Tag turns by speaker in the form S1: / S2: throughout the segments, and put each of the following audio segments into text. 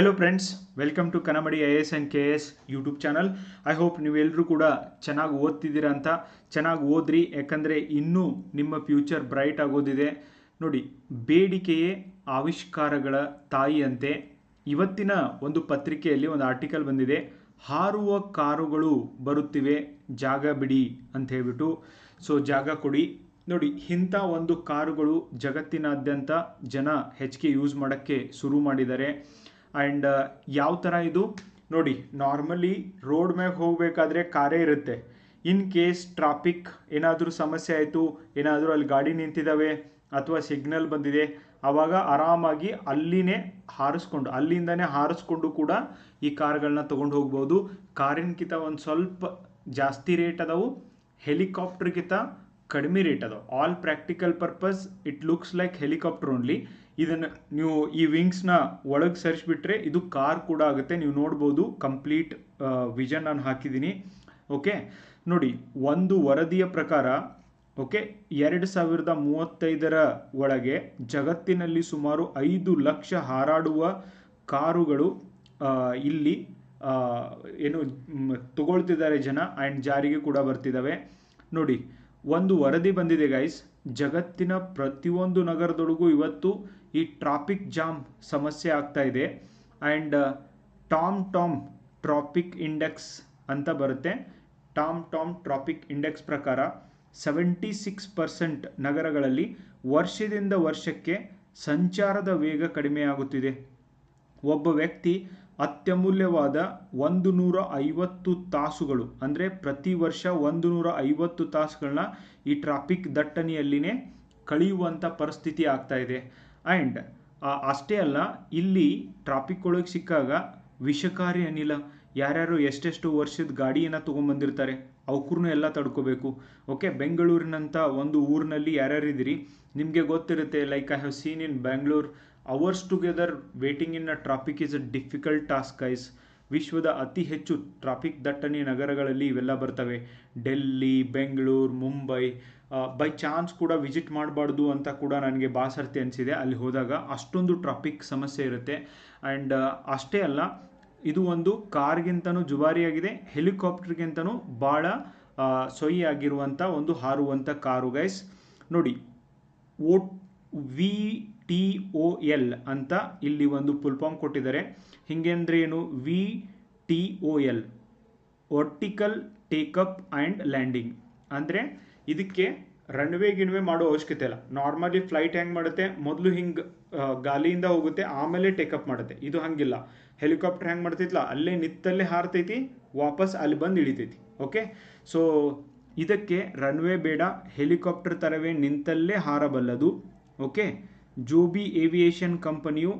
S1: Hello friends welcome to Kannamadi I S and K S YouTube channel I hope ನೀವೆಲ್ಲರೂ ಕೂಡ ಚೆನ್ನಾಗಿ ಓದ್ತಿದ್ದೀರಾ ಅಂತ. ಚೆನ್ನಾಗಿ ಓದ್ರಿ, ಯಾಕಂದರೆ ಇನ್ನೂ ನಿಮ್ಮ ಫ್ಯೂಚರ್ ಬ್ರೈಟ್ ಆಗೋದಿದೆ. ನೋಡಿ, ಬೇಡಿಕೆಯೇ ಆವಿಷ್ಕಾರಗಳ ತಾಯಿಯಂತೆ ಇವತ್ತಿನ ಒಂದು ಪತ್ರಿಕೆಯಲ್ಲಿ ಒಂದು ಆರ್ಟಿಕಲ್ ಬಂದಿದೆ. ಹಾರುವ ಕಾರುಗಳು ಬರುತ್ತಿವೆ, ಜಾಗ ಬಿಡಿ ಅಂತ ಹೇಳ್ಬಿಟ್ಟು. ಸೊ ಜಾಗ ಕೊಡಿ. ನೋಡಿ, ಇಂಥ ಒಂದು ಕಾರುಗಳು ಜಗತ್ತಿನಾದ್ಯಂತ ಜನ ಹೆಚ್ಚಿಗೆ ಯೂಸ್ ಮಾಡೋಕ್ಕೆ ಶುರು ಮಾಡಿದ್ದಾರೆ. ಆ್ಯಂಡ್ ಯಾವ ಥರ ಇದು? ನೋಡಿ ನಾರ್ಮಲಿ ರೋಡ್ ಮ್ಯಾಗೆ ಹೋಗಬೇಕಾದ್ರೆ ಕಾರೇ ಇರುತ್ತೆ. ಇನ್ ಕೇಸ್ ಟ್ರಾಫಿಕ್ ಏನಾದರೂ ಸಮಸ್ಯೆ ಆಯಿತು, ಏನಾದರೂ ಅಲ್ಲಿ ಗಾಡಿ ನಿಂತಿದ್ದಾವೆ ಅಥವಾ ಸಿಗ್ನಲ್ ಬಂದಿದೆ ಆವಾಗ ಆರಾಮಾಗಿ ಅಲ್ಲಿನೇ ಹಾರಿಸ್ಕೊಂಡು, ಅಲ್ಲಿಂದನೇ ಹಾರಿಸ್ಕೊಂಡು ಕೂಡ ಈ ಕಾರ್ಗಳನ್ನ ತೊಗೊಂಡು ಹೋಗ್ಬೋದು. ಕಾರಿನಕ್ಕಿಂತ ಒಂದು ಸ್ವಲ್ಪ ಜಾಸ್ತಿ ರೇಟ್ ಅದಾವು ಹೆಲಿಕಾಪ್ಟರ್ಗಿಂತ ಕಡಿಮೆ ರೇಟ್ ಅದಾವೆ. All practical purpose it looks like helicopter only ಇದನ್ನು ನೀವು ಈ ವಿಂಗ್ಸ್ನ ಒಳಗೆ ಸರಿಸ್ಬಿಟ್ರೆ ಇದು ಕಾರ್ ಕೂಡ ಆಗುತ್ತೆ. ನೀವು ನೋಡ್ಬೋದು ಕಂಪ್ಲೀಟ್ ವಿಷನ್ ನಾನು ಹಾಕಿದ್ದೀನಿ ಓಕೆ ನೋಡಿ, ಒಂದು ವರದಿಯ ಪ್ರಕಾರ ಓಕೆ ಎರಡು ಸಾವಿರದ ಮೂವತ್ತೈದರ ಒಳಗೆ ಜಗತ್ತಿನಲ್ಲಿ ಸುಮಾರು ಐದು ಲಕ್ಷ ಹಾರಾಡುವ ಕಾರುಗಳು ಇಲ್ಲಿ ಏನು ತಗೊಳ್ತಿದ್ದಾರೆ ಜನ ಆ್ಯಂಡ್ ಜಾರಿಗೆ ಕೂಡ ಬರ್ತಿದ್ದಾವೆ ನೋಡಿ ಒಂದು ವರದಿ ಬಂದಿದೆ ಗೈಸ್ ಜಗತ್ತಿನ ಪ್ರತಿಯೊಂದು ನಗರದೊಳಗೂ ಇವತ್ತು ಈ ಟ್ರಾಫಿಕ್ ಜಾಮ್ ಸಮಸ್ಯೆ ಆಗ್ತಾ ಇದೆ. And Tom Tom traffic index ಅಂತ ಬರುತ್ತೆ. ಟಾಮ್ ಟಾಮ್ ಟ್ರಾಫಿಕ್ ಇಂಡೆಕ್ಸ್ ಪ್ರಕಾರ ಸೆವೆಂಟಿ ಸಿಕ್ಸ್ ಪರ್ಸೆಂಟ್ ನಗರಗಳಲ್ಲಿ ವರ್ಷದಿಂದ ವರ್ಷಕ್ಕೆ ಸಂಚಾರದ ವೇಗ ಕಡಿಮೆಯಾಗುತ್ತಿದೆ. ಒಬ್ಬ ವ್ಯಕ್ತಿ ಅತ್ಯಮೂಲ್ಯವಾದ ಒಂದು ನೂರ ಐವತ್ತು ತಾಸುಗಳು, ಅಂದರೆ ಪ್ರತಿ ವರ್ಷ ಒಂದು ನೂರ ಐವತ್ತು ತಾಸುಗಳನ್ನ ಈ ಟ್ರಾಫಿಕ್ ದಟ್ಟಣೆಯಲ್ಲಿನೇ ಕಳೆಯುವಂಥ ಪರಿಸ್ಥಿತಿ ಆಗ್ತಾ ಇದೆ. ಆ್ಯಂಡ್ ಅಷ್ಟೇ ಅಲ್ಲ, ಇಲ್ಲಿ ಟ್ರಾಫಿಕ್ ಒಳಗೆ ಸಿಕ್ಕಾಗ ವಿಷಕಾರಿ ಅನಿಲ, ಯಾರ್ಯಾರು ಎಷ್ಟೆಷ್ಟು ವರ್ಷದ ಗಾಡಿಯನ್ನು ತೊಗೊಂಬಂದಿರ್ತಾರೆ ಅವಕ್ಕೂ ಎಲ್ಲ ತಡ್ಕೋಬೇಕು. ಓಕೆ ಬೆಂಗಳೂರಿನಂಥ ಒಂದು ಊರಿನಲ್ಲಿ ಯಾರ್ಯಾರಿದ್ದೀರಿ, ನಿಮಗೆ ಗೊತ್ತಿರುತ್ತೆ like I have seen in Bangalore hours together waiting in a traffic is a difficult task is ವಿಶ್ವದ ಅತಿ ಹೆಚ್ಚು ಟ್ರಾಫಿಕ್ ದಟ್ಟಣೆ ನಗರಗಳಲ್ಲಿ ಇವೆಲ್ಲ ಬರ್ತವೆ. ಡೆಲ್ಲಿ, ಬೆಂಗಳೂರು, ಮುಂಬೈ ಬೈ ಚಾನ್ಸ್ ಕೂಡ ವಿಸಿಟ್ ಮಾಡಬಾರ್ದು ಅಂತ ಕೂಡ ನನಗೆ ಬಾಸರ್ತಿ ಅನಿಸಿದೆ. ಅಲ್ಲಿ ಹೋದಾಗ ಅಷ್ಟೊಂದು ಟ್ರಾಫಿಕ್ ಸಮಸ್ಯೆ ಇರುತ್ತೆ. ಆ್ಯಂಡ್ ಅಷ್ಟೇ ಅಲ್ಲ, ಇದು ಒಂದು ಕಾರ್ಗಿಂತನೂ ಜುಬಾರಿಯಾಗಿದೆ ಹೆಲಿಕಾಪ್ಟರ್ಗಿಂತನೂ ಭಾಳ ಸೊಯ್ ಆಗಿರುವಂಥ ಒಂದು ಹಾರುವಂಥ ಕಾರು ಗೈಸ್ ನೋಡಿ O V T O L ಅಂತ ಇಲ್ಲಿ ಒಂದು ಫುಲ್ ಫಾರ್ಮ್ ಕೊಟ್ಟಿದ್ದಾರೆ. ಹಿಂಗೆಂದ್ರೆ ಏನು? V T O L vertical take up and landing ಅಂದರೆ ಇದಕ್ಕೆ ರನ್ವೇ ಗಿನ್ವೆ ಮಾಡೋ ಅವಶ್ಯಕತೆ ಇಲ್ಲ. ನಾರ್ಮಲಿ ಫ್ಲೈಟ್ ಹೆಂಗೆ ಮಾಡುತ್ತೆ, ಮೊದಲು ಹಿಂಗೆ ಗಾಲಿಯಿಂದ ಹೋಗುತ್ತೆ, ಆಮೇಲೆ ಟೇಕಪ್ ಮಾಡುತ್ತೆ. ಇದು ಹಂಗಿಲ್ಲ. ಹೆಲಿಕಾಪ್ಟರ್ ಹೆಂಗೆ ಮಾಡ್ತೈತಿಲ್ಲ ಅಲ್ಲೇ ನಿತ್ತಲ್ಲೇ ಹಾರ್ತೈತಿ, ವಾಪಸ್ ಅಲ್ಲಿ ಬಂದು ಇಳಿತೈತಿ. ಓಕೆ ಸೊ ಇದಕ್ಕೆ ರನ್ವೇ ಬೇಡ ಹೆಲಿಕಾಪ್ಟರ್ ಥರವೇ ನಿಂತಲ್ಲೇ ಹಾರಬಲ್ಲದು. ಓಕೆ ಜೋಬಿ ಏವಿಯೇಷನ್ ಕಂಪನಿಯು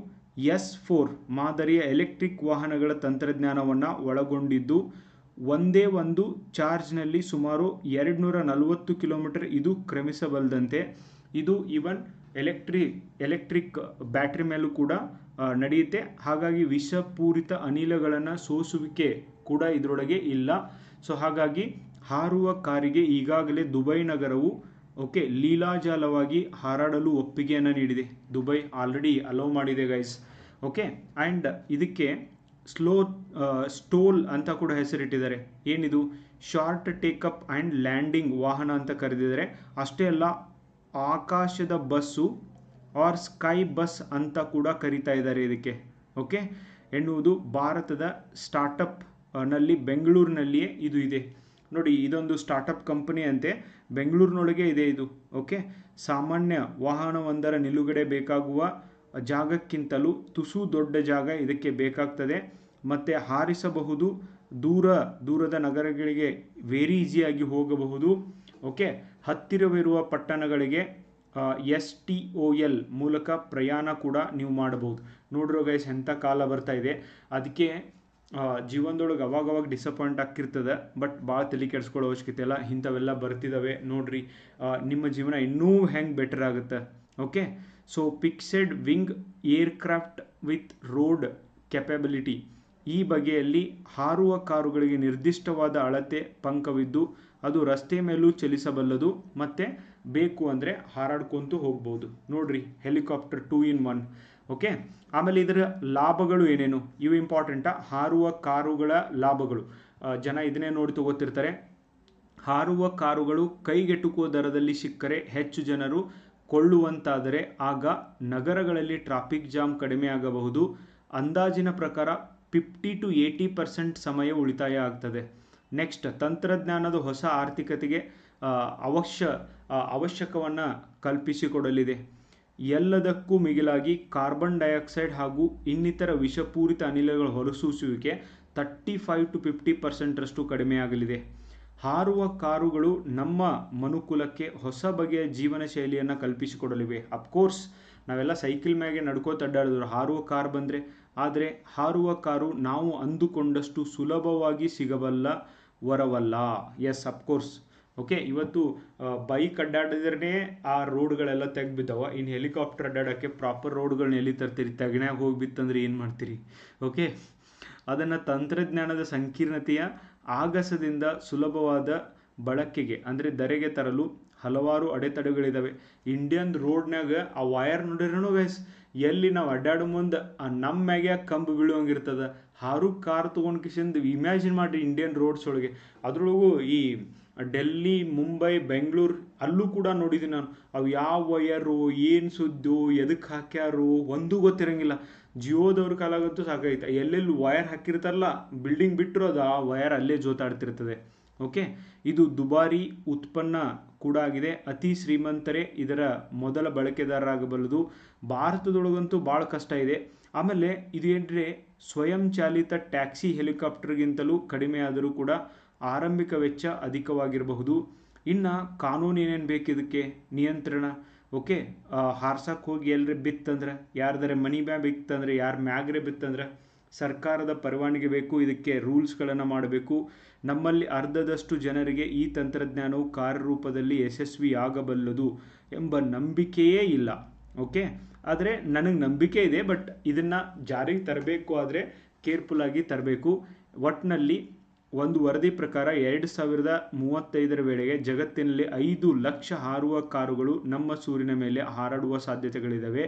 S1: ಎಸ್ ಫೋರ್ ಮಾದರಿಯ ಎಲೆಕ್ಟ್ರಿಕ್ ವಾಹನಗಳ ತಂತ್ರಜ್ಞಾನವನ್ನು ಒಳಗೊಂಡಿದ್ದು, ಒಂದೇ ಒಂದು ಚಾರ್ಜ್ನಲ್ಲಿ ಸುಮಾರು ಎರಡು ನೂರ ನಲವತ್ತು ಕಿಲೋಮೀಟರ್ ಇದು ಕ್ರಮಿಸಬಲ್ಲದಂತೆ, ಇದು ಈವನ್ ಎಲೆಕ್ಟ್ರಿ, ಎಲೆಕ್ಟ್ರಿಕ್ ಬ್ಯಾಟ್ರಿ ಮೇಲೂ ಕೂಡ ನಡೆಯುತ್ತೆ. ಹಾಗಾಗಿ ವಿಷಪೂರಿತ ಅನಿಲಗಳನ್ನು ಸೋಸುವಿಕೆ ಕೂಡ ಇದರೊಳಗೆ ಇಲ್ಲ. ಸೊ ಹಾಗಾಗಿ ಹಾರುವ ಕಾರಿಗೆ ಈಗಾಗಲೇ ದುಬೈ ನಗರವು ಓಕೆ, ಲೀಲಾಜಾಲವಾಗಿ ಹಾರಾಡಲು ಒಪ್ಪಿಗೆಯನ್ನು ನೀಡಿದೆ. ದುಬೈ ಆಲ್ರೆಡಿ ಅಲೋ ಮಾಡಿದೆ ಗೈಸ್ ಓಕೆ ಆ್ಯಂಡ್ ಇದಕ್ಕೆ ಸ್ಲೋ ಸ್ಟೋಲ್ ಅಂತ ಕೂಡ ಹೆಸರಿಟ್ಟಿದ್ದಾರೆ. ಏನಿದು? ಶಾರ್ಟ್ ಟೇಕಪ್ ಆ್ಯಂಡ್ ಲ್ಯಾಂಡಿಂಗ್ ವಾಹನ ಅಂತ ಕರೆದಿದ್ದಾರೆ. ಅಷ್ಟೇ ಅಲ್ಲ, ಆಕಾಶದ ಬಸ್ಸು ಆರ್ ಸ್ಕೈ ಬಸ್ ಅಂತ ಕೂಡ ಕರೀತಾ ಇದ್ದಾರೆ ಇದಕ್ಕೆ. ಓಕೆ, ಎನ್ನುವುದು ಭಾರತದ ಸ್ಟಾರ್ಟಪ್ನಲ್ಲಿ ಬೆಂಗಳೂರಿನಲ್ಲಿಯೇ ಇದು ಇದೆ. ನೋಡಿ, ಇದೊಂದು ಸ್ಟಾರ್ಟಪ್ ಕಂಪನಿ ಅಂತೆ. ಬೆಂಗಳೂರಿನೊಳಗೆ ಇದೆ ಇದು ಓಕೆ ಸಾಮಾನ್ಯ ವಾಹನವೊಂದರ ನಿಲುಗಡೆ ಬೇಕಾಗುವ ಜಾಗಕ್ಕಿಂತಲೂ ತುಸು ದೊಡ್ಡ ಜಾಗ ಇದಕ್ಕೆ ಬೇಕಾಗ್ತದೆ. ಮತ್ತು ಹಾರಿಸಬಹುದು, ದೂರ, ದೂರದ ನಗರಗಳಿಗೆ ವೆರಿ ಈಸಿಯಾಗಿ ಹೋಗಬಹುದು ಓಕೆ ಹತ್ತಿರವಿರುವ ಪಟ್ಟಣಗಳಿಗೆ ಎಸ್ ಟಿ ಒ ಎಲ್ ಮೂಲಕ ಪ್ರಯಾಣ ಕೂಡ ನೀವು ಮಾಡಬಹುದು. ನೋಡಿರೋ ಗೈಸ್ ಎಂಥ ಕಾಲ ಬರ್ತಾ ಇದೆ. ಅದಕ್ಕೆ ಜೀವನದೊಳಗೆ ಅವಾಗವಾಗ ಡಿಸಪಾಯಿಂಟ್ ಆಗ್ತಿರ್ತದೆ ಬಟ್ ಭಾಳ ತಲೆ ಕೆಡಿಸ್ಕೊಳ್ಳೋ ಅವಶ್ಯಕತೆ ಇಲ್ಲ. ಇಂಥವೆಲ್ಲ ಬರ್ತಿದ್ದಾವೆ ನೋಡ್ರಿ. ನಿಮ್ಮ ಜೀವನ ಇನ್ನೂ ಹೆಂಗೆ ಬೆಟರ್ ಆಗುತ್ತೆ? Okay so fixed wing aircraft with road capability ಈ ಬಗೆಯಲ್ಲಿ ಹಾರುವ ಕಾರುಗಳಿಗೆ ನಿರ್ದಿಷ್ಟವಾದ ಅಳತೆ, ಪಂಕವಿದ್ದು, ಅದು ರಸ್ತೆ ಮೇಲೂ ಚಲಿಸಬಲ್ಲದು, ಮತ್ತು ಬೇಕು ಅಂದರೆ ಹಾರಾಡ್ಕೊಂತೂ ಹೋಗ್ಬೋದು. ನೋಡ್ರಿ helicopter two in one okay ಆಮೇಲೆ ಇದರ ಲಾಭಗಳು ಏನೇನು? ಇವು ಇಂಪಾರ್ಟೆಂಟಾ ಹಾರುವ ಕಾರುಗಳ ಲಾಭಗಳು. ಜನ ಇದನ್ನೇ ನೋಡಿ ತಗೋತಿರ್ತಾರೆ ಹಾರುವ ಕಾರುಗಳು ಕೈಗೆಟುಕುವ ದರದಲ್ಲಿ ಸಿಕ್ಕರೆ ಹೆಚ್ಚು ಜನರು ಕೊಳ್ಳುವಂತಾದರೆ ಆಗ ನಗರಗಳಲ್ಲಿ ಟ್ರಾಫಿಕ್ ಜಾಮ್ ಕಡಿಮೆ ಆಗಬಹುದು. ಅಂದಾಜಿನ ಪ್ರಕಾರ ಫಿಫ್ಟಿ ಟು ಏಯ್ಟಿ ಪರ್ಸೆಂಟ್ ಸಮಯ ಉಳಿತಾಯ ಆಗ್ತದೆ. ನೆಕ್ಸ್ಟ್ ತಂತ್ರಜ್ಞಾನದ ಹೊಸ ಆರ್ಥಿಕತೆಗೆ ಅವಶ್ಯ ಅವಶ್ಯಕವನ್ನು ಕಲ್ಪಿಸಿಕೊಡಲಿದೆ. ಎಲ್ಲದಕ್ಕೂ ಮಿಗಿಲಾಗಿ ಕಾರ್ಬನ್ ಡೈಆಕ್ಸೈಡ್ ಹಾಗೂ ಇನ್ನಿತರ ವಿಷಪೂರಿತ ಅನಿಲಗಳ ಹೊರಸೂಸುವಿಕೆ ತರ್ಟಿ ಫೈವ್ ಟು ಫಿಫ್ಟಿ ಪರ್ಸೆಂಟ್ರಷ್ಟು ಕಡಿಮೆಯಾಗಲಿದೆ ಹಾರುವ ಕಾರುಗಳು ನಮ್ಮ ಮನುಕುಲಕ್ಕೆ ಹೊಸ ಬಗೆಯ ಜೀವನ ಶೈಲಿಯನ್ನು ಕಲ್ಪಿಸಿಕೊಡಲಿವೆ. ಅಫ್ಕೋರ್ಸ್ ನಾವೆಲ್ಲ ಸೈಕಲ್ ಮ್ಯಾಗೆ ನಡ್ಕೋತ ಅಡ್ಡಾಡಿದ್ರು. ಹಾರುವ ಕಾರ್ ಬಂದರೆ, ಆದರೆ ಹಾರುವ ಕಾರು ನಾವು ಅಂದುಕೊಂಡಷ್ಟು ಸುಲಭವಾಗಿ ಸಿಗಬಲ್ಲ ವರವಲ್ಲ. ಎಸ್ ಅಫ್ಕೋರ್ಸ್ ಓಕೆ ಇವತ್ತು ಬೈಕ್ ಅಡ್ಡಾಡಿದ್ರೆ ಆ ರೋಡ್ಗಳೆಲ್ಲ ತೆಗ್ದು ಬಿದ್ದಾವ ಇನ್ನು ಹೆಲಿಕಾಪ್ಟರ್ ಅಡ್ಡಾಡೋಕ್ಕೆ ಪ್ರಾಪರ್ ರೋಡ್ಗಳನ್ನ ಎಲ್ಲಿ ತರ್ತೀರಿ? ತಗಣ್ಯಾಗ ಹೋಗಿ ಬಿತ್ತಂದ್ರೆ ಏನು ಮಾಡ್ತೀರಿ? ಓಕೆ ಅದನ್ನು ತಂತ್ರಜ್ಞಾನದ ಸಂಕೀರ್ಣತೆಯ ಆಗಸದಿಂದ ಸುಲಭವಾದ ಬಳಕೆಗೆ, ಅಂದರೆ ಧರೆಗೆ ತರಲು ಹಲವಾರು ಅಡೆತಡೆಗಳಿದ್ದಾವೆ ಇಂಡಿಯನ್ ರೋಡ್ನಾಗ ಆ ವಯರ್ ನೋಡಿರೋನು ಗೈಸ್ ಎಲ್ಲಿ ನಾವು ಅಡ್ಡಾಡೋ ಮುಂದೆ ಆ ನಮ್ಮ ಮ್ಯಾಗೆ ಕಂಬು ಬೀಳುವಂಗಿರ್ತದ ಹಾರು ಕಾರ್ ತೊಗೊಂಡು ಕಿಶಿಂದ ಇಮ್ಯಾಜಿನ್ ಮಾಡಿ ಇಂಡಿಯನ್ ರೋಡ್ಸ್ ಒಳಗೆ. ಅದ್ರೊಳಗೂ ಈ ಡೆಲ್ಲಿ, ಮುಂಬೈ, ಬೆಂಗಳೂರು ಅಲ್ಲೂ ಕೂಡ ನೋಡಿದ್ದೀನಿ ನಾನು. ಅವು ಯಾವ ವಯರು, ಏನು ಸುದ್ದು ಎದಕ್ಕೆ ಹಾಕ್ಯಾರು ಒಂದೂ ಗೊತ್ತಿರಂಗಿಲ್ಲ. ಜಿಯೋದವ್ರ ಕಾಲಾಗಂತೂ ಸಾಕಾಯ್ತು. ಎಲ್ಲೆಲ್ಲಿ ವಯರ್ ಹಾಕಿರ್ತಾರಲ್ಲ ಬಿಲ್ಡಿಂಗ್ ಬಿಟ್ಟರು ಅದು ಆ ವಯರ್ ಅಲ್ಲೇ ಜೋತಾಡ್ತಿರ್ತದೆ. ಓಕೆ ಇದು ದುಬಾರಿ ಉತ್ಪನ್ನ ಕೂಡ ಆಗಿದೆ. ಅತಿ ಶ್ರೀಮಂತರೇ ಇದರ ಮೊದಲ ಬಳಕೆದಾರರಾಗಬಲ್ಲದು. ಭಾರತದೊಳಗಂತೂ ಭಾಳ ಕಷ್ಟ ಇದೆ. ಆಮೇಲೆ ಇದು ಏನ್ರೆ ಸ್ವಯಂ ಚಾಲಿತ ಟ್ಯಾಕ್ಸಿ ಹೆಲಿಕಾಪ್ಟರ್ಗಿಂತಲೂ ಕಡಿಮೆಯಾದರೂ ಕೂಡ ಆರಂಭಿಕ ವೆಚ್ಚ ಅಧಿಕವಾಗಿರಬಹುದು. ಇನ್ನು ಕಾನೂನು ಏನೇನು ಬೇಕು ಇದಕ್ಕೆ ನಿಯಂತ್ರಣ. ಓಕೆ ಹಾರ್ಸಕ್ಕೆ ಹೋಗಿ ಎಲ್ಲರೇ ಬಿತ್ತಂದ್ರೆ? ಯಾರ್ದಾರೆ ಮನಿ ಮ್ಯಾ ಬಿತ್ತಂದ್ರೆ? ಯಾರ ಮ್ಯಾಗ್ರೆ ಬಿತ್ತಂದ್ರೆ? ಸರ್ಕಾರದ ಪರವಾನಗಿ ಬೇಕು, ಇದಕ್ಕೆ ರೂಲ್ಸ್ಗಳನ್ನು ಮಾಡಬೇಕು. ನಮ್ಮಲ್ಲಿ ಅರ್ಧದಷ್ಟು ಜನರಿಗೆ ಈ ತಂತ್ರಜ್ಞಾನವು ಕಾರ್ಯರೂಪದಲ್ಲಿ ಯಶಸ್ವಿಯಾಗಬಲ್ಲದು ಎಂಬ ನಂಬಿಕೆಯೇ ಇಲ್ಲ. ಓಕೆ ಆದರೆ ನನಗೆ ನಂಬಿಕೆ ಇದೆ ಬಟ್ ಇದನ್ನು ಜಾರಿಗೆ ತರಬೇಕು ಆದರೆ ಕೇರ್ಫುಲ್ಲಾಗಿ ತರಬೇಕು. ಒಟ್ಟಿನಲ್ಲಿ ಒಂದು ವರದಿ ಪ್ರಕಾರ ಎರಡು ಸಾವಿರದ ಮೂವತ್ತೈದರ ವೇಳೆಗೆ ಜಗತ್ತಿನಲ್ಲಿ ಐದು ಲಕ್ಷ ಹಾರುವ ಕಾರುಗಳು ನಮ್ಮ ಸೂರಿನ ಮೇಲೆ ಹಾರಾಡುವ ಸಾಧ್ಯತೆಗಳಿದ್ದಾವೆ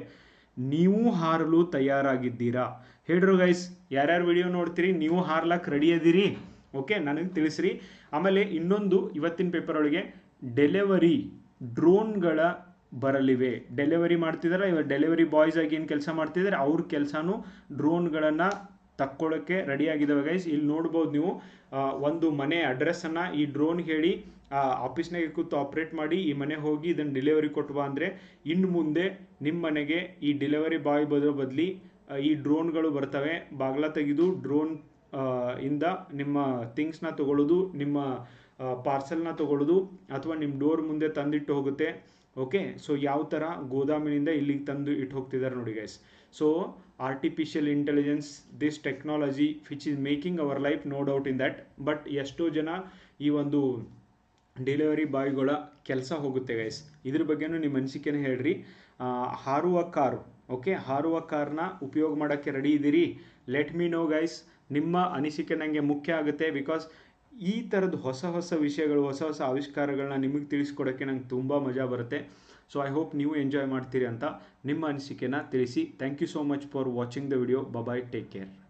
S1: ನೀವು ಹಾರಲು ತಯಾರಾಗಿದ್ದೀರಾ? ಹೇಳ್ರು ಗೈಸ್ ಯಾರ್ಯಾರು ವಿಡಿಯೋ ನೋಡ್ತೀರಿ? ನೀವು ಹಾರ್ಲಕ್ಕೆ ರೆಡಿ ಅದೀರಿ? ಓಕೆ ನನಗೆ ತಿಳಿಸ್ರಿ. ಆಮೇಲೆ ಇನ್ನೊಂದು ಇವತ್ತಿನ ಪೇಪರ್ ಒಳಗೆ ಡೆಲಿವರಿ ಡ್ರೋನ್ಗಳ ಬರಲಿವೆ. ಡೆಲಿವರಿ ಮಾಡ್ತಿದಾರೆ? ಇವಾಗ ಡೆಲಿವರಿ ಬಾಯ್ಸ್ ಆಗಿ ಏನು ಕೆಲಸ ಮಾಡ್ತಿದ್ದಾರೆ ಅವ್ರ ಕೆಲಸನೂ ಡ್ರೋನ್ಗಳನ್ನು ತಕ್ಕೊಳ್ಳೋಕ್ಕೆ ರೆಡಿ ಆಗಿದ್ದಾವೆ ಗೈಸ್ ಇಲ್ಲಿ ನೋಡ್ಬೋದು ನೀವು ಒಂದು ಮನೆ ಅಡ್ರೆಸ್ಸನ್ನು ಈ ಡ್ರೋನ್ ಹೇಳಿ ಆಫೀಸ್ನಾಗೆ ಕೂತು ಆಪ್ರೇಟ್ ಮಾಡಿ ಈ ಮನೆ ಹೋಗಿ ಇದನ್ನು ಡೆಲಿವರಿ ಕೊಟ್ಟು ಬಾ ಅಂದರೆ ಇನ್ನು ಮುಂದೆ ನಿಮ್ಮ ಮನೆಗೆ ಈ ಡೆಲಿವರಿ ಬಾಯ್ ಬದಲು ಬದಲಿ ಈ ಡ್ರೋನ್ಗಳು ಬರ್ತವೆ. ಬಾಗ್ಲ ತೆಗೆದು ಡ್ರೋನ್ ಇಂದ ನಿಮ್ಮ ಥಿಂಗ್ಸ್ನ ತಗೊಳ್ಳೋದು ನಿಮ್ಮ ಪಾರ್ಸೆಲ್ನ ತಗೊಳ್ಳೋದು ಅಥವಾ ನಿಮ್ಮ ಡೋರ್ ಮುಂದೆ ತಂದಿಟ್ಟು ಹೋಗುತ್ತೆ. ಓಕೆ ಸೊ ಯಾವ ಥರ ಗೋದಾಮಿನಿಂದ ಇಲ್ಲಿಗೆ ತಂದು ಇಟ್ಟು ಹೋಗ್ತಿದ್ದಾರೆ ನೋಡಿ guys so artificial intelligence this technology which is making our life no doubt in that but ಎಷ್ಟೋ ಜನ ಈ ಒಂದು ಡೆಲಿವರಿ ಬಾಯ್ಗಳ ಕೆಲಸ ಹೋಗುತ್ತೆ ಗೈಸ್ ಇದ್ರ ಬಗ್ಗೆನೂ ನಿಮ್ಮ ಅನಿಸಿಕೆನೇ ಹೇಳ್ರಿ. ಹಾರುವ ಕಾರು ಓಕೆ ಹಾರುವ ಕಾರ್ನ ಉಪಯೋಗ ಮಾಡೋಕ್ಕೆ ರೆಡಿ ಇದ್ದೀರಿ ಲೆಟ್ ಮೀ ನೋ ಗೈಸ್ ನಿಮ್ಮ ಅನಿಸಿಕೆ ನನಗೆ ಮುಖ್ಯ ಆಗುತ್ತೆ ಬಿಕಾಸ್ ಈ ಥರದ ಹೊಸ ಹೊಸ ವಿಷಯಗಳು, ಹೊಸ ಹೊಸ ಆವಿಷ್ಕಾರಗಳನ್ನ ನಿಮಗೆ ತಿಳಿಸ್ಕೊಡೋಕ್ಕೆ ನಂಗೆ ತುಂಬ ಮಜಾ ಬರುತ್ತೆ. ಸೊ ಐ ಹೋಪ್ ನೀವು ಎಂಜಾಯ್ ಮಾಡ್ತೀರಿ ಅಂತ ನಿಮ್ಮ ಅನಿಸಿಕೆನ ತಿಳಿಸಿ. Thank you so much for watching the video bye take care